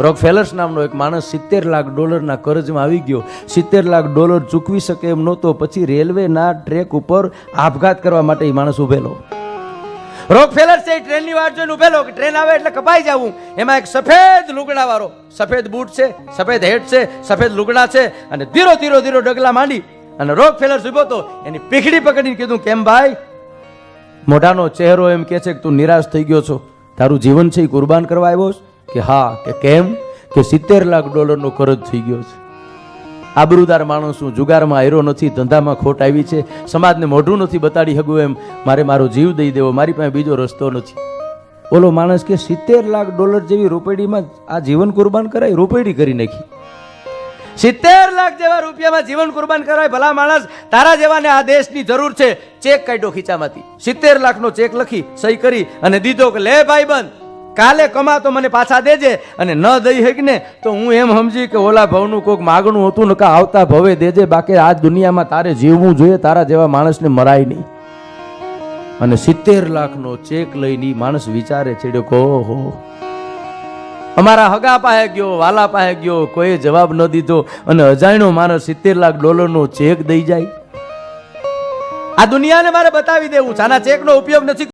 રોક failures નામનો એક માણસ સિત્તેર લાખ ડોલરના કરજમાં આવી ગયો. સિત્તેર લાખ ડોલર ચૂકવી શકે એમ નહોતો, પછી રેલવેના ટ્રેક ઉપર આપઘાત કરવા માટે એ માણસ ઉભેલો. રોકફેલર છે એ ટ્રેનની વાટ જોઈને ઉભેલો કે ટ્રેન આવે એટલે કપાઈ જવું. એમાં એક સફેદ લુગડાવાળો, સફેદ બૂટ છે, સફેદ હેટ છે, સફેદ લુગડા છે અને ધીરો ધીરો ધીરો ડગલા માંડી અને રોગ ફેલર ઊભો તો એની પીખડી પકડીને કીધું, કેમ ભાઈ? મોઢાનો ચહેરો એમ કે છે કે તું નિરાશ થઈ ગયો છો. તારું જીવન છે એ કુરબાન કરવા આવ્યો છે. કે હા, કે કેમ? કે સિત્તેર લાખ ડોલરનો કરજ થઈ ગયો છે. આબરૂદાર માણસ હું જુગારમાં આયરો નથી, ધંધામાં ખોટ આવી છે, સમાજને મોઢું નથી બતાડી શકું એમ, મારે મારો જીવ દઈ દેવો, મારી પાસે બીજો રસ્તો નથી. ઓલો માણસ કે સિત્તેર લાખ ડોલર જેવી રૂપેડીમાં આ જીવન કુરબાન કરાય? રૂપેડી કરી નાખી. સિત્તેર લાખ જેવા રૂપિયામાં જીવન કુરબાન કરાય ભલા માણસ, તારા જેવાને આ દેશની જરૂર છે. ચેક કાઢ્યો ખીચામાંથી. સિત્તેર લાખનો ચેક લખી, સહી કરી અને દીધો કે લે ભાઈ બંધ કાલે કમાતો મને પાછા દેજે અને ન દઈ હક ને તો હું એમ સમજી કે ઓલા ભવનું કોઈક માગણું હતું ને કા આવતા ભવે દેજે, બાકી આ દુનિયામાં તારે જીવવું જોઈએ, તારા જેવા માણસને મરાય નહીં. અને સિત્તેર લાખનો ચેક લઈને માણસ વિચારે છેડ્યો કહો હો અમારા હગા પાસે ગયો, વાલા પાસે ગયો, કોઈ જવાબ ન દીધો અને અજાણ્યો માણસ સિત્તેર લાખ ડોલરનો ચેક દઈ જાય. આ દુનિયાને મારે બતાવી દેવું છે. આના ચેકનો ઉપયોગ નથી